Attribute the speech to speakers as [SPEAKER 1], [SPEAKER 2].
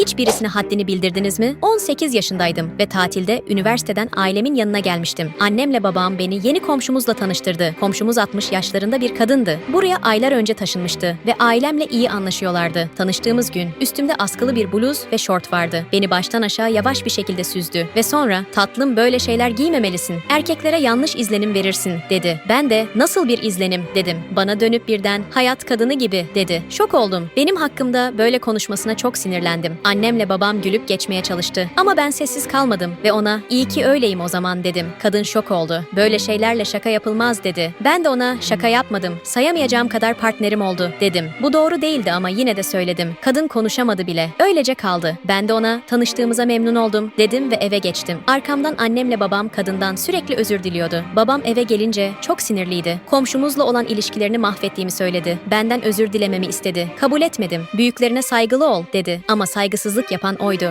[SPEAKER 1] Hiçbirisine haddini bildirdiniz mi? 18 yaşındaydım ve tatilde üniversiteden ailemin yanına gelmiştim. Annemle babam beni yeni komşumuzla tanıştırdı. Komşumuz 60 yaşlarında bir kadındı. Buraya aylar önce taşınmıştı ve ailemle iyi anlaşıyorlardı. Tanıştığımız gün üstümde askılı bir bluz ve şort vardı. Beni baştan aşağı yavaş bir şekilde süzdü ve sonra tatlım böyle şeyler giymemelisin. Erkeklere yanlış izlenim verirsin dedi. Ben de nasıl bir izlenim dedim. Bana dönüp birden hayat kadını gibi dedi. Şok oldum. Benim hakkımda böyle konuşmasına çok sinirlendim. Annemle babam gülüp geçmeye çalıştı. Ama ben sessiz kalmadım ve ona iyi ki öyleyim o zaman dedim. Kadın şok oldu. Böyle şeylerle şaka yapılmaz dedi. Ben de ona şaka yapmadım. Sayamayacağım kadar partnerim oldu dedim. Bu doğru değildi ama yine de söyledim. Kadın konuşamadı bile. Öylece kaldı. Ben de ona tanıştığımıza memnun oldum dedim ve eve geçtim. Arkamdan annemle babam kadından sürekli özür diliyordu. Babam eve gelince çok sinirliydi. Komşumuzla olan ilişkilerini mahvettiğimi söyledi. Benden özür dilememi istedi. Kabul etmedim. Büyüklerine saygılı ol dedi. Ama saygısızlık yapan oydu.